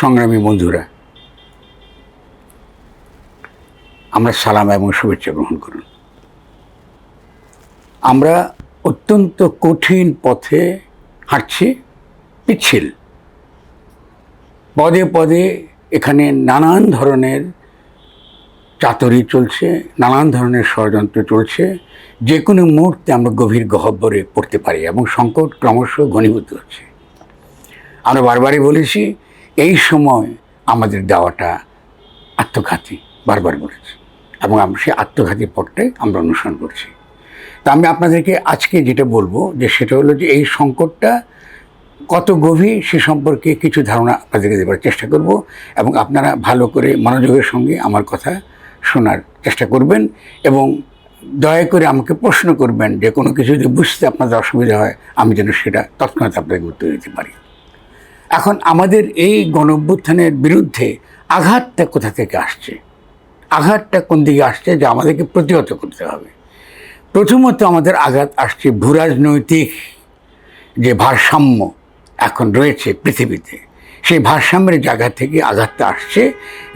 সংগ্রামী বন্ধুরা, আমরা সালাম এবং শুভেচ্ছা গ্রহণ করুন। আমরা অত্যন্ত কঠিন পথে হাঁটছি, পিচ্ছিল। পদে পদে এখানে নানান ধরনের চাতরি চলছে, নানান ধরনের ষড়যন্ত্র চলছে। যে কোনো মুহূর্তে আমরা গভীর গহ্বরে পড়তে পারি এবং সংকট ক্রমশ ঘনীভূত হচ্ছে। আমরা বারবারই বলেছি এই সময় আমাদের দেওয়াটা আত্মঘাতী বারবার বলেছি এবং সেই আত্মঘাতী পথটাই আমরা অনুসরণ করছি। তা আমি আপনাদেরকে আজকে যেটা বলব যে সেটা হলো যে এই সংকটটা কত গভীর সে সম্পর্কে কিছু ধারণা আপনাদেরকে দেবার চেষ্টা করব এবং আপনারা ভালো করে মনোযোগের সঙ্গে আমার কথা শোনার চেষ্টা করবেন এবং দয়া করে আমাকে প্রশ্ন করবেন যে কোনো কিছু যদি বুঝতে আপনাদের অসুবিধা হয় আমি যেন সেটা তৎক্ষণাৎ আপনাকে উত্তর দিতে পারি। এখন আমাদের এই গণ অভ্যুত্থানের বিরুদ্ধে আঘাতটা কোথা থেকে আসছে? আঘাতটা কোন দিকে আসছে যে আমাদেরকে প্রতিহত করতে হবে? প্রথমত আমাদের আঘাত আসছে ভূরাজনৈতিক যে ভারসাম্য এখন রয়েছে পৃথিবীতে, সেই ভারসাম্যের জায়গা থেকে আঘাতটা আসছে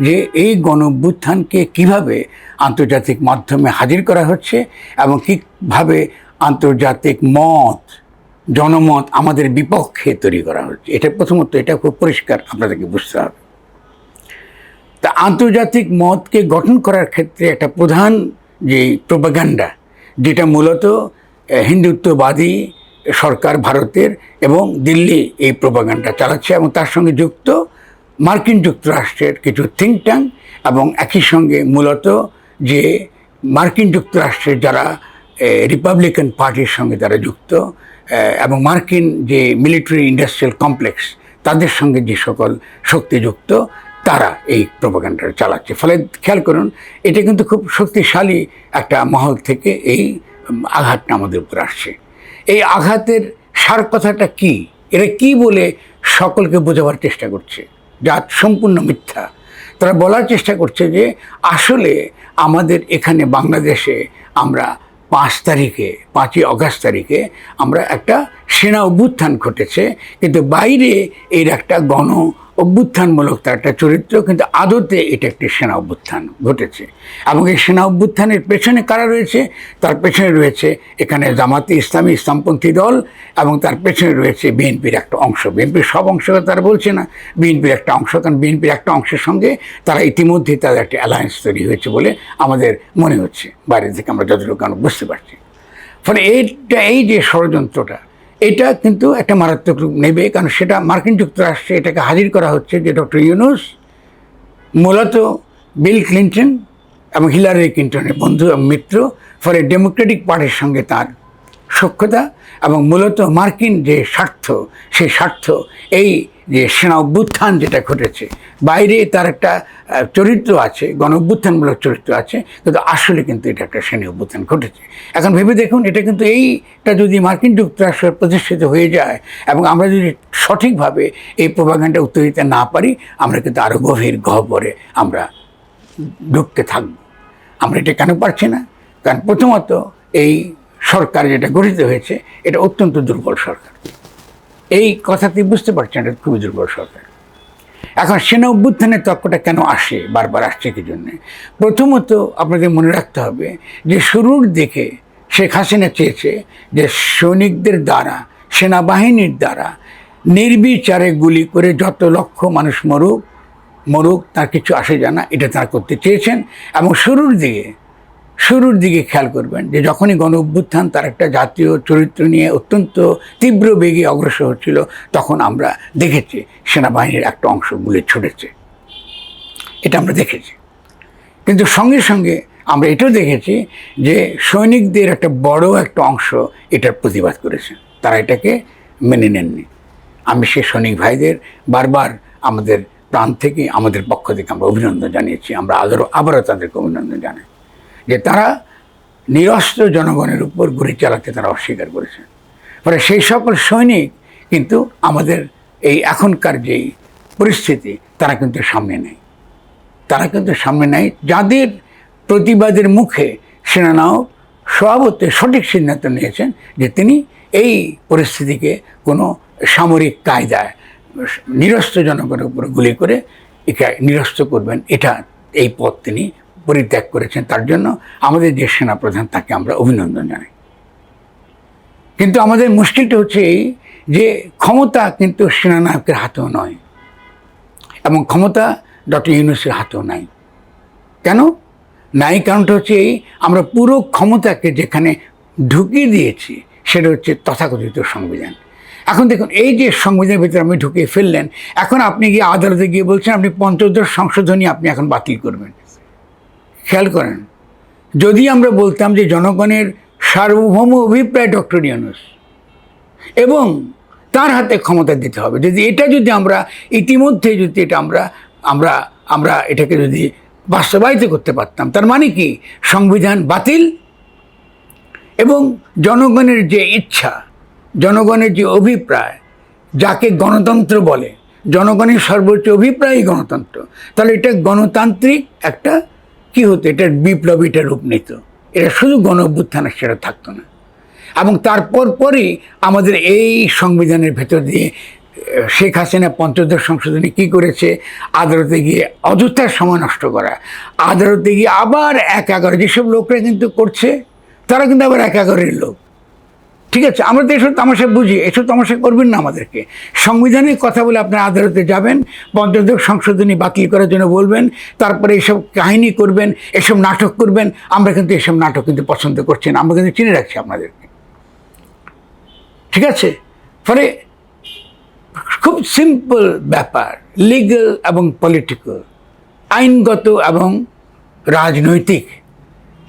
যে এই গণ অভ্যুত্থানকে কীভাবে আন্তর্জাতিক মাধ্যমে হাজির করা হচ্ছে এবং কীভাবে আন্তর্জাতিক মত জনমত আমাদের বিপক্ষে তৈরি করা হচ্ছে এটা প্রথমত এটা খুব পরিষ্কার আপনাদেরকে বুঝতে হবে। তা আন্তর্জাতিক মতকে গঠন করার ক্ষেত্রে একটা প্রধান যে প্রোপাগান্ডা যেটা মূলত হিন্দুত্ববাদী সরকার ভারতের এবং দিল্লি এই প্রোপাগান্ডা চালাচ্ছে এবং তার সঙ্গে যুক্ত মার্কিন যুক্তরাষ্ট্রের কিছু থিঙ্ক ট্যাঙ্ক এবং একই সঙ্গে মূলত যে মার্কিন যুক্তরাষ্ট্রের যারা রিপাবলিকান পার্টির সঙ্গে তারা যুক্ত এবং মার্কিন যে মিলিটারি ইন্ডাস্ট্রিয়াল কমপ্লেক্স, তাদের সঙ্গে যে সকল শক্তিযুক্ত, তারা এই প্রোপাগান্ডাটা চালাচ্ছে। ফলে খেয়াল করুন, এটা কিন্তু খুব শক্তিশালী একটা মহল থেকে এই আঘাতটা আমাদের উপর আসছে। এই আঘাতের সার কথাটা কি? এরা কি বলে সকলকে বোঝাবার চেষ্টা করছে? যা সম্পূর্ণ মিথ্যা। তারা বলার চেষ্টা করছে যে, আসলে আমাদের এখানে বাংলাদেশে আমরা পাঁচ তারিখে, পাঁচই অগাস্ট তারিখে আমরা একটা সেনা অভ্যুত্থান ঘটেছে। কিন্তু বাইরে এর একটা গণ অভ্যুত্থানমূলক তার একটা চরিত্র, কিন্তু আদতে এটা একটি সেনা অভ্যুত্থান ঘটেছে। এবং এই সেনা অভ্যুত্থানের পেছনে কারা রয়েছে? তার পেছনে রয়েছে এখানে জামাতে ইসলামী ইসলামপন্থী দল এবং তার পেছনে রয়েছে বিএনপির একটা অংশ। বিএনপির সব অংশ তারা বলছে না। বিএনপির একটা অংশ কারণ বিএনপির একটা অংশের সঙ্গে তারা ইতিমধ্যেই তাদের একটা অ্যালায়েন্স তৈরি হয়েছে বলে আমাদের মনে হচ্ছে। বাইরে থেকে আমরা যতটুকু বুঝতে পারছি। ফলে এইটা, এই যে ষড়যন্ত্রটা এটা কিন্তু একটা মারাত্মক রূপ নেবে, কারণ সেটা মার্কিন যুক্তরাষ্ট্রে এটাকে হাজির করা হচ্ছে যে ডক্টর ইউনুস মূলত বিল ক্লিন্টন এবং হিলারি ক্লিন্টনের বন্ধু এবং মিত্র, ফলে ডেমোক্রেটিক পার্টির সঙ্গে তার সক্ষতা এবং মূলত মার্কিন যে স্বার্থ, সেই স্বার্থ এই যে সেনা অভ্যুত্থান যেটা ঘটেছে। বাইরে তার একটা চরিত্র আছে গণ অভ্যুত্থানমূলক চরিত্র আছে, কিন্তু আসলে কিন্তু এটা একটা সেনা অভ্যুত্থান ঘটেছে। এখন ভেবে দেখুন, এটা কিন্তু এইটা যদি মার্কিন যুক্তরাষ্ট্র প্রতিষ্ঠিত হয়ে যায় এবং আমরা যদি সঠিকভাবে এই প্রভাগানটা উত্তর দিতে না পারি, আমরা কিন্তু আরও গভীর গহ্বরে আমরা ঢুকতে থাকব। আমরা এটা কেন পারছি না? কারণ প্রথমত এই সরকার যেটা গঠিত হয়েছে, এটা অত্যন্ত দুর্বল সরকার। এই কথাটি বুঝতে পারছেন এটা খুবই দুর্বল সরকার এখন সেনা অভ্যুত্থানের তর্কটা কেন আসে বারবার আসছে কি জন্যে? প্রথমত আপনাদের মনে রাখতে হবে যে শুরুর দিকে শেখ হাসিনা চেয়েছে যে সৈনিকদের দ্বারা, সেনাবাহিনীর দ্বারা নির্বিচারে গুলি করে যত লক্ষ মানুষ মরুক মরুক, তার কিছু আসে জানা এটা তারা করতে চেয়েছেন। এবং শুরুর দিকে শুরুর দিকে খেয়াল করবেন যে যখনই গণ অভ্যুত্থান, তার একটা জাতীয় চরিত্র নিয়ে অত্যন্ত তীব্র বেগে অগ্রসর হচ্ছিল, তখন আমরা দেখেছি সেনাবাহিনীর একটা অংশ গুলি ছুটেছে। এটা আমরা দেখেছি। কিন্তু সঙ্গে সঙ্গে আমরা এটাও দেখেছি যে সৈনিকদের একটা বড় একটা অংশ এটার প্রতিবাদ করেছে। তারা এটাকে মেনে নেননি। আমি সে সৈনিক ভাইদের বারবার আমাদের প্রাণ থেকে, আমাদের পক্ষ থেকে আমরা অভিনন্দন জানিয়েছি। আমরা আবারও আবারও তাদেরকে অভিনন্দন জানাই। যে তারা নিরস্ত্র জনগণের উপর গুলি চালাতে তারা অস্বীকার করেছেন। ফলে সেই সকল সৈনিক কিন্তু আমাদের এই এখনকার যেই পরিস্থিতি, তারা কিন্তু সামনে নেই। তারা কিন্তু সামনে নেই। যাদের প্রতিবাদের মুখে সেনানায়ক স্বভাবতে সঠিক সিদ্ধান্ত নিয়েছেন যে তিনি এই পরিস্থিতিকে কোনো সামরিক কায়দায় নিরস্ত্র জনগণের উপর গুলি করে একে নিরস্ত করবেন, এটা এই পথ তিনি পরিত্যাগ করেছেন, তার জন্য আমাদের যে সেনাপ্রধান তাকে আমরা অভিনন্দন জানাই। কিন্তু আমাদের মুশকিলটা হচ্ছে এই যে ক্ষমতা কিন্তু সেনানায়কের হাতেও নয়, এবং ক্ষমতা ডক্টর ইউনুসের হাতেও নাই। কেন? নাই কারণটা হচ্ছে এই, আমরা পুরো ক্ষমতাকে যেখানে ঢুকিয়ে দিয়েছি, সেটা হচ্ছে তথাকথিত সংবিধান। এখন দেখুন, এই যে সংবিধানের ভিতরে আপনি ঢুকিয়ে ফেললেন, এখন আপনি গিয়ে আদালতে গিয়ে বলছেন, আপনি পঞ্চদশ সংশোধনী আপনি এখন বাতিল করবেন। খেয়াল করেন, যদি আমরা বলতাম যে জনগণের সার্বভৌম অভিপ্রায় ডক্টর ইউনুস এবং তার হাতে ক্ষমতা দিতে হবে, যদি এটা যদি আমরা ইতিমধ্যে যদি এটা আমরা আমরা আমরা এটাকে যদি বাস্তবায়িত করতে পারতাম, তার মানে কি? সংবিধান বাতিল এবং জনগণের যে ইচ্ছা, জনগণের যে অভিপ্রায়, যাকে গণতন্ত্র বলে, জনগণের সর্বোচ্চ অভিপ্রায়ই গণতন্ত্র, তাহলে এটা গণতান্ত্রিক একটা কি হতো? এটার বিপ্লবীটা রূপ নিত। এটা শুধু গণ অভ্যুত্থানে সেটা থাকতো না। এবং তারপর পরই আমাদের এই সংবিধানের ভেতর দিয়ে শেখ হাসিনা পঞ্চদশ সংশোধনী কি করেছে? আদালতে গিয়ে অযথার সময় নষ্ট করা। আদালতে গিয়ে আবার এক এগারো, যেসব লোকরা কিন্তু করছে, তারা কিন্তু আবার এক এগারোর লোক। ঠিক আছে, আমরা তো এসব তামাশা বুঝি, এসব তামাশা করবেন না আমাদেরকে। সংবিধানের কথা বলে আপনারা আদালতে যাবেন পঞ্চদশ সংশোধনী বাতিল করার জন্য বলবেন, তারপরে এসব কাহিনী করবেন, এসব নাটক করবেন, আমরা কিন্তু এসব নাটক কিন্তু পছন্দ করছি না, আমরা কিন্তু চিনে রাখছি আপনাদেরকে। ঠিক আছে? ফলে খুব সিম্পল ব্যাপার লিগ্যাল এবং পলিটিক্যাল আইনগত এবং রাজনৈতিক,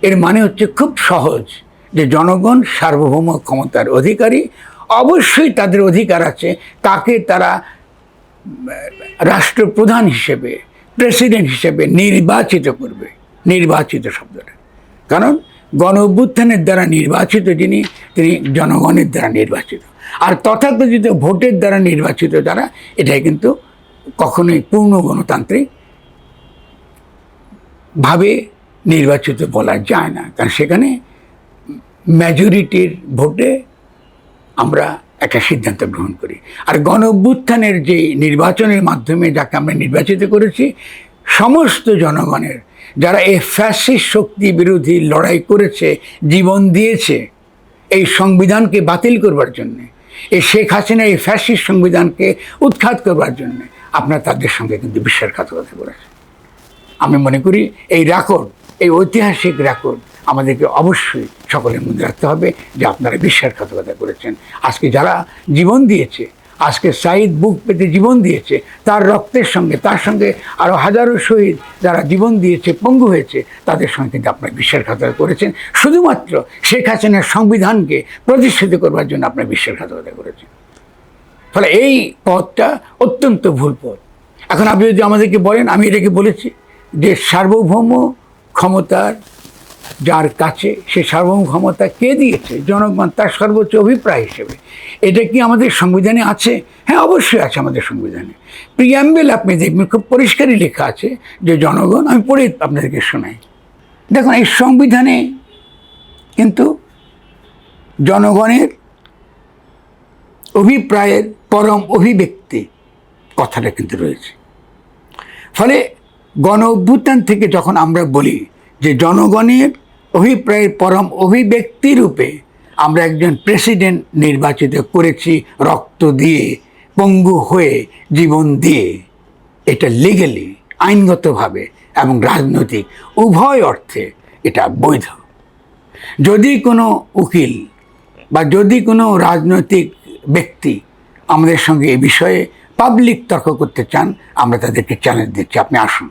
এর মানে হচ্ছে খুব সহজ। যে জনগণ সার্বভৌম ক্ষমতার অধিকারী, অবশ্যই তাদের অধিকার আছে। তাকে তারা, রাষ্ট্রপ্রধান হিসেবে, প্রেসিডেন্ট হিসেবে নির্বাচিত করবে, নির্বাচিত শব্দটা। কারণ গণ অভ্যুত্থানের দ্বারা নির্বাচিত যিনি, তিনি জনগণের দ্বারা নির্বাচিত। আর তথাকথিত ভোটের দ্বারা নির্বাচিত যারা, এটাই কিন্তু কখনোই পূর্ণ গণতান্ত্রিক ভাবে নির্বাচিত বলা যায় না। কারণ সেখানে মেজরিটির ভোটে আমরা একটা সিদ্ধান্ত গ্রহণ করি। আর গণ অভ্যুত্থানের যে নির্বাচনের মাধ্যমে যাকে আমরা নির্বাচিত করেছি, সমস্ত জনগণের, যারা এই ফ্যাসিস্ট শক্তি বিরোধী লড়াই করেছে, জীবন দিয়েছে, এই সংবিধানকে বাতিল করবার জন্য, এই শেখ হাসিনা এই ফ্যাসিস্ট সংবিধানকে উৎখাত করবার জন্য, আপনার তাদের সঙ্গে কিন্তু বিশ্বাসঘাতকতা করেছে আমি মনে করি এই রেকর্ড এই ঐতিহাসিক রেকর্ড আমাদেরকে অবশ্যই সকলের মধ্যে রাখতে হবে যে আপনারা বিশ্বাসঘাতকতা করেছেন। আজকে যারা জীবন দিয়েছে, আজকে সাইদ বুক পেতে জীবন দিয়েছে, তার রক্তের সঙ্গে, তার সঙ্গে আরও হাজারো শহীদ যারা জীবন দিয়েছে, পঙ্গু হয়েছে, তাদের সঙ্গে কিন্তু আপনারা বিশ্বাসঘাতকতা করেছেন। শুধুমাত্র শেখ হাসিনার সংবিধানকে প্রতিষ্ঠিত করবার জন্য আপনারা বিশ্বাসঘাতকতা করেছেন। ফলে এই পথটা অত্যন্ত ভুল পথ। এখন আপনি যদি আমাদেরকে বলেন, আমি এটাকে বলেছি যে সার্বভৌম ক্ষমতার যার কাছে সে সার্বভৌম ক্ষমতা কে দিয়েছে? জনগণ তার সর্বোচ্চ অভিপ্রায় হিসেবে। এটা কি আমাদের সংবিধানে আছে? হ্যাঁ অবশ্যই আছে আমাদের সংবিধানে। প্রিয়াম্বেল আপনি দেখবেন খুব পরিষ্কারই লেখা আছে যে, জনগণ, আমি পড়ে আপনাদেরকে শোনাই। দেখুন, এই সংবিধানে কিন্তু জনগণের অভিপ্রায়ের পরম অভিব্যক্তি কথাটা কিন্তু রয়েছে। ফলে গণ অভ্যুত্থান থেকে যখন আমরা বলি যে, জনগণের অভিপ্রায়ের পরম অভিব্যক্তি রূপে আমরা একজন প্রেসিডেন্ট নির্বাচিত করেছি রক্ত দিয়ে, পঙ্গু হয়ে জীবন দিয়ে। এটা লিগেলি আইনগতভাবে এবং রাজনৈতিক, উভয় অর্থে এটা বৈধ। যদি কোনো উকিল বা যদি কোনো রাজনৈতিক ব্যক্তি আমাদের সঙ্গে এ বিষয়ে পাবলিক তর্ক করতে চান, আমরা তাদেরকে চ্যালেঞ্জ দিচ্ছি। আপনি আসুন।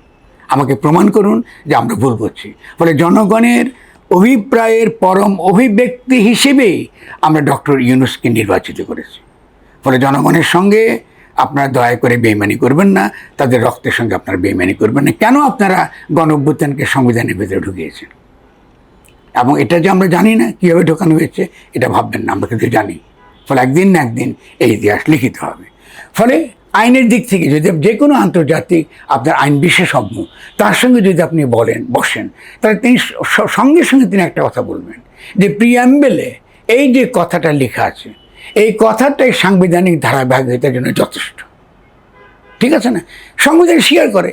আমাকে প্রমাণ করুন যে আমরা ভুল করছি ফলে জনগণের অভিপ্রায়ের পরম অভিব্যক্তি হিসেবেই আমরা ডক্টর ইউনুসকে নির্বাচিত করেছি। ফলে জনগণের সঙ্গে আপনারা দয়া করে বেইমানি করবেন না, তাদের রক্তের সঙ্গে আপনারা বেইমানি করবেন না। কেন আপনারা গণ অভ্যুত্থানকে সংবিধানের ভেতরে ঢুকিয়েছেন? এবং এটা যে আমরা জানি না কীভাবে ঢোকানো হয়েছে, এটা ভাববেন না, আমরা কিন্তু জানি। ফলে একদিন না একদিন এই ইতিহাস লিখিত হবে। ফলে আইনের দিক থেকে যদি যে কোনো আন্তর্জাতিক আপনার আইন বিশেষজ্ঞ, তার সঙ্গে যদি আপনি বলেন, বসেন, তাহলে তিনি সঙ্গে সঙ্গে তিনি একটা কথা বলবেন। যে প্রিয়াম্বেলে এই যে কথাটা লেখা আছে, এই কথাটাই সাংবিধানিক ধারাবাহিকতার জন্য যথেষ্ট। ঠিক আছে না? সংবিধান স্বীকার করে।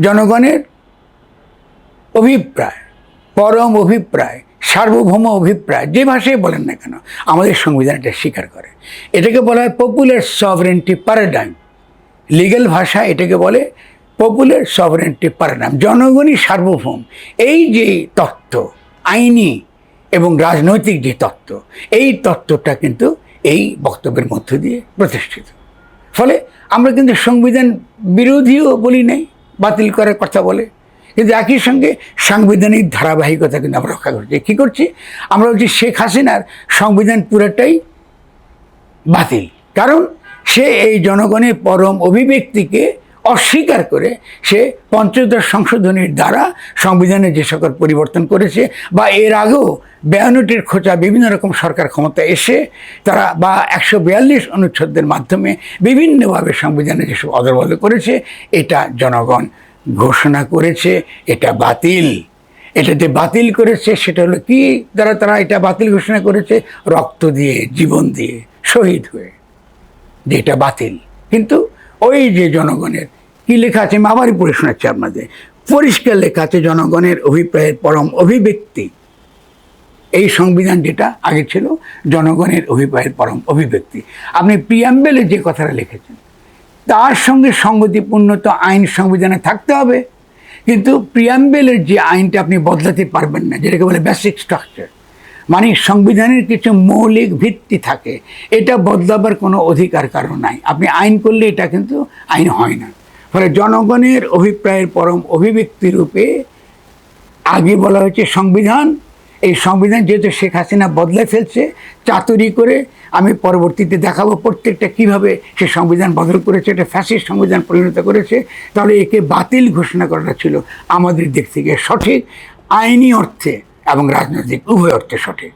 জনগণের অভিপ্রায়, পরম অভিপ্রায় সার্বভৌম অভিপ্রায়, যে ভাষায় বলেন না কেন, আমাদের সংবিধান এটা স্বীকার করে। এটাকে বলা হয় পপুলার সভারেন্টি প্যারাডাইম লিগ্যাল ভাষা এটাকে বলে পপুলার সভারেন্টি প্যারাডাইম জনগণই সার্বভৌম। এই যে তত্ত্ব, আইনি এবং রাজনৈতিক যে তত্ত্ব, এই তত্ত্বটা কিন্তু এই বক্তব্যের মধ্য দিয়ে প্রতিষ্ঠিত। ফলে আমরা কিন্তু সংবিধান বিরোধীও বলি নাই, বাতিল করার কথা বলে। কিন্তু একই সঙ্গে সাংবিধানিক ধারাবাহিকতা কিন্তু আমরা রক্ষা করছি। কী করছি? আমরা বলছি শেখ হাসিনার সংবিধান পুরোটাই বাতিল। কারণ সে এই জনগণের পরম অভিব্যক্তিকে অস্বীকার করে সে পঞ্চদশ সংশোধনীর দ্বারা সংবিধানে যে সকল পরিবর্তন করেছে বা এর আগেও বেয়ানটির খোঁচা বিভিন্ন রকম সরকার ক্ষমতা এসে তারা বা একশো বিয়াল্লিশ অনুচ্ছেদের মাধ্যমে বিভিন্নভাবে সংবিধানে যেসব অদলবদল করেছে, এটা জনগণ ঘোষণা করেছে, এটা বাতিল। এটা যে বাতিল করেছে, সেটা হলো কি? দ্বারা তারা এটা বাতিল ঘোষণা করেছে, রক্ত দিয়ে, জীবন দিয়ে, শহীদ হয়ে। যে এটা বাতিল। কিন্তু ওই যে জনগণের, কি লেখা আছে? আমি আবারই পড়ে শোনাচ্ছি আপনাদের। পরিষ্কার লেখা আছে জনগণের অভিপ্রায়ের পরম অভিব্যক্তি। এই সংবিধান যেটা আগে ছিল, জনগণের অভিপ্রায়ের পরম অভিব্যক্তি। আপনি প্রিয়াম্বেলে যে কথাটা লিখেছেন তার সঙ্গে সঙ্গতিপূর্ণ তো আইন সংবিধানে থাকতে হবে। কিন্তু প্রিয়াম্বেলের যে আইনটা আপনি বদলাতে পারবেন না, যেটাকে বলে বেসিক স্ট্রাকচার মানে সংবিধানের কিছু মৌলিক ভিত্তি থাকে, এটা বদলাবার কোনো অধিকার কারণ নাই। আপনি আইন করলে এটা কিন্তু আইন হয় না। ফলে জনগণের অভিপ্রায়ের পরম অভিব্যক্তি রূপে আগে বলা হয়েছে সংবিধান এই সংবিধান যেহেতু শেখ হাসিনা বদলে ফেলছে, চাতুরি করে আমি পরবর্তীতে দেখাবো প্রত্যেকটা কীভাবে সে সংবিধান বদল করেছে এটা ফ্যাসিস্ট সংবিধান পরিণত করেছে, তাহলে একে বাতিল ঘোষণা করাটা ছিল আমাদের দিক থেকে সঠিক, আইনি অর্থে এবং রাজনৈতিক, উভয় অর্থে সঠিক।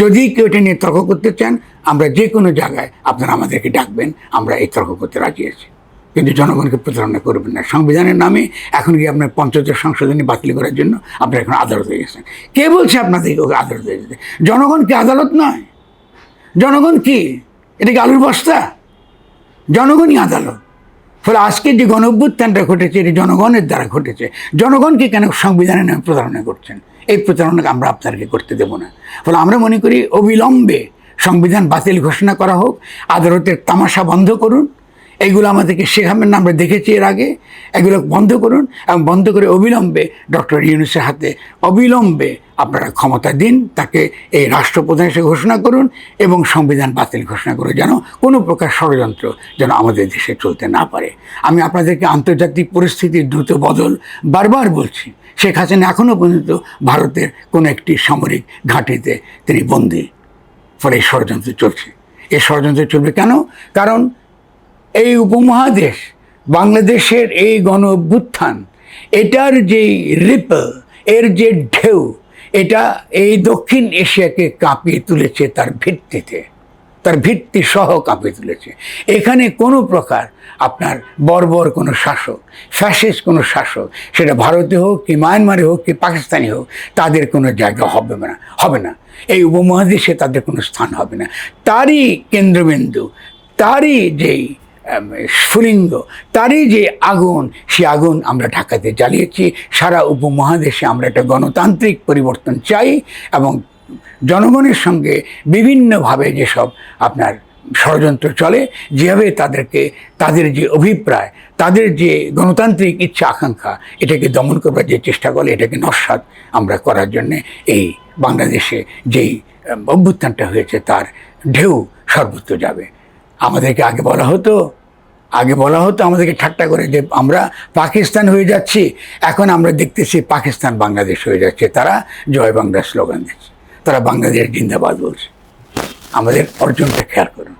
যদি কেউ এটা নিয়ে তর্ক করতে চান, আমরা যে কোনো জায়গায় আপনারা আমাদেরকে ডাকবেন, আমরা এই তর্ক করতে রাজি আছি। কিন্তু জনগণকে প্রতারণা করবেন না। সংবিধানের নামে এখন কি আপনার পঞ্চায়েতের সংশোধনী বাতিল করার জন্য আপনারা এখন আদালতে গেছেন কে বলছে আপনাদেরকে ওকে আদালতে যেতে? জনগণ কি আদালত নয়? জনগণ কি? এটা কি আলুর বস্তা? জনগণই আদালত। ফলে আজকে যে গণ অভ্যুত্থানটা ঘটেছে, এটি জনগণের দ্বারা ঘটেছে। জনগণকে কেন সংবিধানের নামে প্রতারণা করছেন? এই প্রতারণাকে আমরা আপনাদেরকে করতে দেব না। ফলে আমরা মনে করি অবিলম্বে সংবিধান বাতিল ঘোষণা করা হোক, আদালতের তামাশা বন্ধ করুন এইগুলো আমাদেরকে শেখাবেন আমরা দেখেছি এর আগে। এগুলো বন্ধ করুন এবং বন্ধ করে অবিলম্বে ডক্টর ইউনুসের হাতে অবিলম্বে আপনারা ক্ষমতা দিন, তাকে এই রাষ্ট্রপ্রধান হিসেবে ঘোষণা করুন এবং সংবিধান বাতিল ঘোষণা করুন যেন কোনো প্রকার ষড়যন্ত্র যেন আমাদের দেশে চলতে না পারে। আমি আপনাদেরকে আন্তর্জাতিক পরিস্থিতির দ্রুত বদল বারবার বলছি, শেখ হাসিনা এখনও পর্যন্ত ভারতের কোনো একটি সামরিক ঘাঁটিতে তিনি বন্দী। ফলে এই ষড়যন্ত্র চলছে। এই ষড়যন্ত্র চলবে কেন? কারণ এই উপমহাদেশ, বাংলাদেশের এই গণ অভ্যুত্থান এটার যে রিপল এর যে ঢেউ, এটা এই দক্ষিণ এশিয়াকে কাঁপিয়ে তুলেছে তার ভিত্তিতে। তার ভিত্তি সহ কাঁপিয়ে তুলেছে। এখানে কোনো প্রকার আপনার বর্বর কোনো শাসক ফ্যাসিস্ট কোনো শাসক, সেটা ভারতে হোক কি মায়ানমারে হোক কি পাকিস্তানি হোক, তাদের কোনো জায়গা হবে না হবে না। এই উপমহাদেশে তাদের কোনো স্থান হবে না। তারই কেন্দ্রবিন্দু, তারই যেই স্ফুলিঙ্গ। তারই যে আগুন, সে আগুন আমরা ঢাকাতে জ্বালিয়েছি। সারা উপমহাদেশে আমরা একটা গণতান্ত্রিক পরিবর্তন চাই এবং জনগণের সঙ্গে বিভিন্নভাবে যেসব আপনার ষড়যন্ত্র চলে, যেভাবে তাদেরকে, তাদের যে অভিপ্রায়, তাদের যে গণতান্ত্রিক ইচ্ছা আকাঙ্ক্ষা, এটাকে দমন করবার যে চেষ্টা করে, এটাকে নস্বাত আমরা করার জন্যে এই বাংলাদেশে যেই অভ্যুত্থানটা হয়েছে, তার ঢেউ সর্বত্র যাবে। আমাদেরকে আগে বলা হতো, আগে বলা হতো, আমাদেরকে ঠাট্টা করে যে আমরা পাকিস্তান হয়ে যাচ্ছি, এখন আমরা দেখতেছি পাকিস্তান বাংলাদেশ হয়ে যাচ্ছে। তারা জয় বাংলা স্লোগান দিচ্ছে। তারা বাংলাদেশ জিন্দাবাদ বলছে। আমাদের অর্জনটা খেয়াল করুন।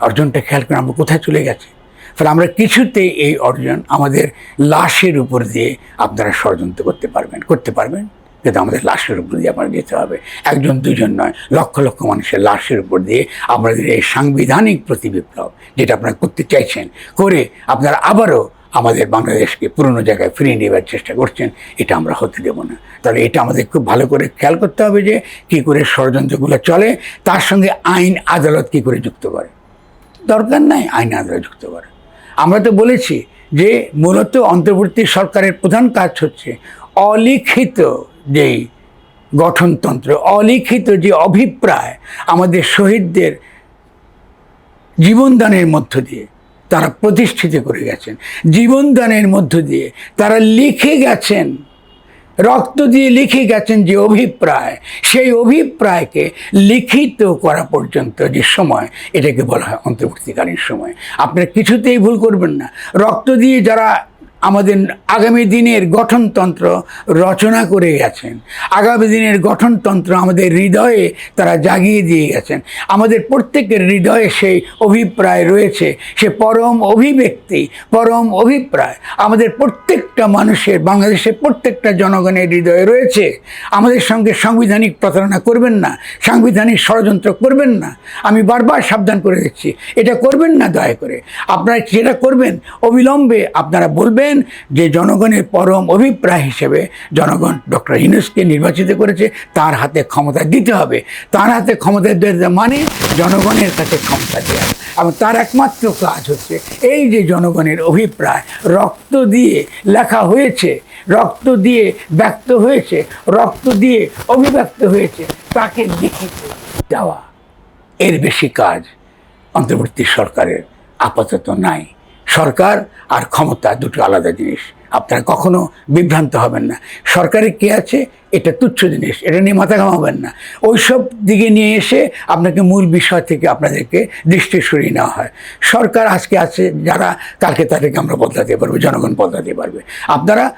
অর্জনটা খেয়াল করুন, আমরা কোথায় চলে গেছে? ফলে আমরা কিছুতেই এই অর্জন আমাদের লাশের উপর দিয়ে আপনারা ষড়যন্ত্র করতে পারবেন করতে পারবেন। কিন্তু আমাদের লাশের উপর দিয়ে আপনার যেতে হবে। একজন, দুজন নয়, লক্ষ লক্ষ মানুষের লাশের উপর দিয়ে আমাদের এই সাংবিধানিক প্রতি বিপ্লব, যেটা আপনারা করতে চাইছেন, করে আপনারা আবারও আমাদের বাংলাদেশকে পুরনো জায়গায় ফিরিয়ে নেবার চেষ্টা করছেন, এটা আমরা হতে দেব না। তাহলে এটা আমাদের খুব ভালো করে খেয়াল করতে হবে যে কী করে ষড়যন্ত্রগুলো চলে, তার সঙ্গে আইন আদালত কী করে যুক্ত করে। দরকার নাই আইন আদালত যুক্ত করে। আমরা তো বলেছি যে মূলত অন্তর্বর্তী সরকারের প্রধান কাজ হচ্ছে অলিখিত যেই গঠনতন্ত্র, অলিখিত যে অভিপ্রায় আমাদের শহীদদের জীবনদানের মধ্য দিয়ে তারা প্রতিষ্ঠিত করে গেছেন, জীবনদানের মধ্য দিয়ে তারা লিখে গেছেন, রক্ত দিয়ে লিখে গেছেন যে অভিপ্রায়, সেই অভিপ্রায়কে লিখিত করা পর্যন্ত যে সময়, এটাকে বলা হয় অন্তর্বর্তীকালীন সময়। আপনারা কিছুতেই ভুল করবেন না। রক্ত দিয়ে যারা আমাদের আগামী দিনের গঠনতন্ত্র রচনা করে গেছেন। আগামী দিনের গঠনতন্ত্র আমাদের হৃদয়ে তারা জাগিয়ে দিয়ে গেছেন। আমাদের প্রত্যেকের হৃদয়ে সেই অভিপ্রায় রয়েছে, সে পরম অভিব্যক্তি, পরম অভিপ্রায়। আমাদের প্রত্যেকটা মানুষের, বাংলাদেশের প্রত্যেকটা জনগণের হৃদয়ে রয়েছে। আমাদের সঙ্গে সাংবিধানিক প্রতারণা করবেন না, সাংবিধানিক ষড়যন্ত্র করবেন না। আমি বারবার সাবধান করে দিচ্ছি, এটা করবেন না দয়া করে। আপনারা যেটা করবেন, অবিলম্বে আপনারা বলবেন যে জনগণের পরম অভিপ্রায় হিসেবে জনগণ ডক্টর ইউনুসকে নির্বাচিত করেছে, তার হাতে ক্ষমতা দিতে হবে। তার হাতে ক্ষমতা দেওয়া মানে জনগণের কাছে ক্ষমতা দেওয়া এবং তার একমাত্র কাজ হচ্ছে, এই যে জনগণের অভিপ্রায়, রক্ত দিয়ে লেখা হয়েছে, রক্ত দিয়ে ব্যক্ত হয়েছে, রক্ত দিয়ে অভিব্যক্ত হয়েছে, তাকে লিখিত দেওয়া। এর বেশি কাজ অন্তর্বর্তী সরকারের আপাতত নাই। সরকার আর ক্ষমতা দুটো আলাদা জিনিস। আপনারা কখনো বিভ্রান্ত হবেন না। সরকারে কে আছে? এটা তুচ্ছ জিনিস। এটা নিয়ে মাথা ঘামাবেন না। ওইসব দিকে নিয়ে এসে আপনাকে মূল বিষয় থেকে আপনাদেরকে দৃষ্টি সরিয়ে নেওয়া হয়। সরকার আজকে আছে, যারা কালকে তাদেরকে আমরা বদলাতে পারব, জনগণ বদলাতে পারবে। আপনারা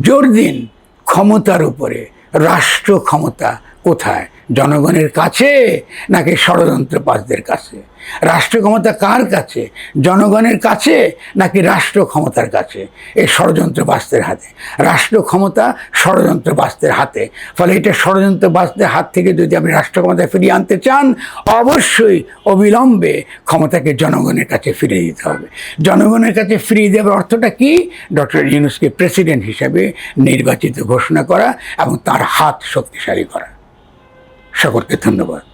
জোর দিন ক্ষমতার উপরে, রাষ্ট্র ক্ষমতা কোথায়? জনগণের কাছে নাকি ষড়যন্ত্রপাতদের কাছে? রাষ্ট্র ক্ষমতা কার কাছে? জনগণের কাছে নাকি রাষ্ট্র ক্ষমতার কাছে? এই ষড়যন্ত্রবাস্তের হাতে। রাষ্ট্র ক্ষমতা ষড়যন্ত্র ষড়যন্ত্রবাস্তের হাতে। ফলে এটা ষড়যন্ত্র ষড়যন্ত্রবাস্তের হাত থেকে যদি আপনি রাষ্ট্র ক্ষমতা ফিরিয়ে আনতে চান, অবশ্যই অবিলম্বে ক্ষমতাকে জনগণের কাছে ফিরিয়ে দিতে হবে। জনগণের কাছে ফিরিয়ে দেওয়ার অর্থটা কি? ডক্টর ইউনুসকে প্রেসিডেন্ট হিসাবে নির্বাচিত ঘোষণা করা এবং তার হাত শক্তিশালী করা। সকলকে ধন্যবাদ।